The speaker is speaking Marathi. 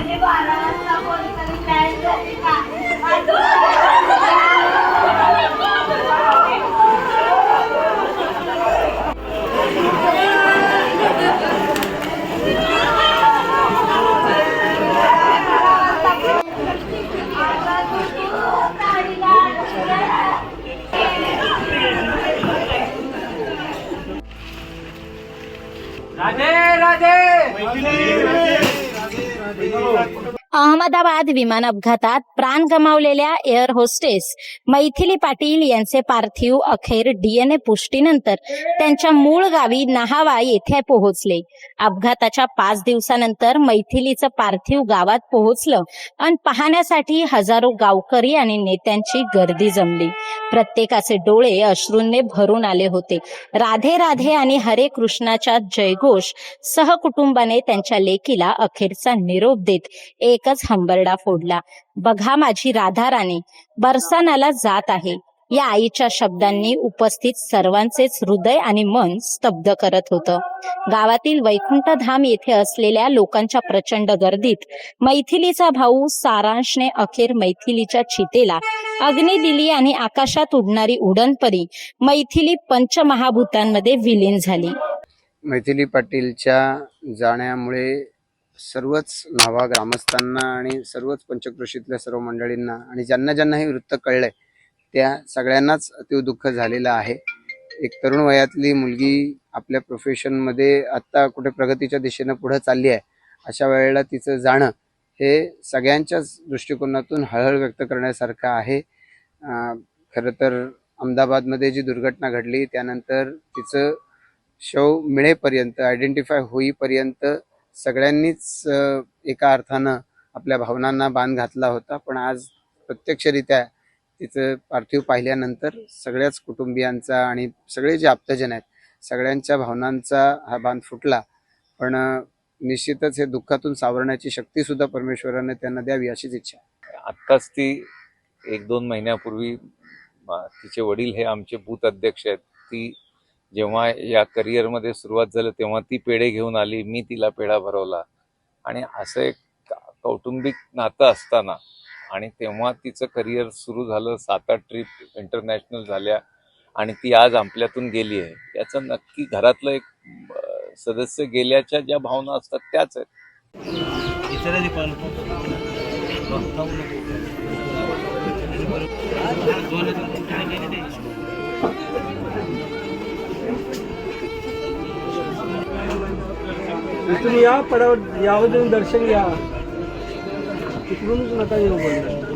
म्हणजे बारा वाजता कोणतरी plan झाली का? आता thank अहमदाबाद विमान अपघातात प्राण गमावलेल्या एअर होस्टेस मैथिली पाटील यांचे पार्थिव अखेर डीएनए पुष्टीनंतर त्यांच्या मूळ गावी नहावा येथे पोहोचले. अपघाताच्या पाच दिवसानंतर मैथिलीचं पार्थिव गावात पोहोचलं आणि पाहण्यासाठी हजारो गावकरी आणि नेत्यांची गर्दी जमली. प्रत्येकाचे डोळे अश्रूंनी भरून आले होते. राधे राधे आणि हरे कृष्णाच्या जयघोष सहकुटुंबाने त्यांच्या लेकीला अखेरचा निरोप देत एक एकच हंबरडा फोडला. बघा माझी राधा बरसानाला जात आहे. या आईच्या शब्दांनी उपस्थित सर्वांचेच हृदय आणि मन स्तब्ध करत होतं. गावातील वैकुंठधाम येथे असलेल्या लोकांच्या प्रचंड गर्दीत मैथिलीचा भाऊ सारांशने अखेर मैथिलीच्या चितेला अग्नी दिली आणि आकाशात उडणारी उडणपरी मैथिली पंचमहाभूतांमध्ये विलीन झाली. मैथिली पाटीलच्या जाण्यामुळे सर्वच न्हावा ग्रामस्थांना आणि सर्वच पंचक्रोशीतल्या सर्व मंडळींना आणि ज्यांना ज्यांना हे वृत्त कळलंय त्या सगळ्यांनाच अतिव दुःख झालेलं आहे. एक तरुण वयातली मुलगी आपल्या प्रोफेशनमध्ये आत्ता कुठे प्रगतीच्या दिशेनं पुढं चालली आहे अशा वेळेला तिचं जाणं हे सगळ्यांच्याच दृष्टिकोनातून हळहळ व्यक्त करण्यासारखं आहे. खरं तर अहमदाबादमध्ये जी दुर्घटना घडली त्यानंतर तिचं शव मिळेपर्यंत आयडेंटिफाय होईपर्यंत सगळ्यांनीच एका अर्थानं आपल्या भावनांना बांध घातला होता. पण आज प्रत्यक्षरित्या तिचं पार्थिव पाहिल्यानंतर सगळ्याच कुटुंबियांचा आणि सगळे जे आप्तजन आहेत सगळ्यांच्या भावनांचा हा बांध फुटला. पण निश्चितच हे दुःखातून सावरण्याची शक्ती सुद्धा परमेश्वराने त्यांना द्यावी अशीच इच्छा आत्ताच ती एक दोन महिन्यापूर्वी तिचे वडील हे आमचे बूथ अध्यक्ष आहेत. ती जेव्हा या करिअरमध्ये सुरुवात झालं तेव्हा ती पेढे घेऊन आली मी तिला पेढा भरवला. आणि असं एक कौटुंबिक नातं असताना आणि तेव्हा तिचं करिअर सुरू झालं सात आठ ट्रिप इंटरनॅशनल झाल्या आणि ती आज आपल्यातून गेली आहे. याचं नक्की घरातलं एक सदस्य गेल्याच्या ज्या भावना असतात त्याच आहेत. इथून या पडावर यावं देऊन दर्शन घ्या. तिकडूनच नका येऊ बंद.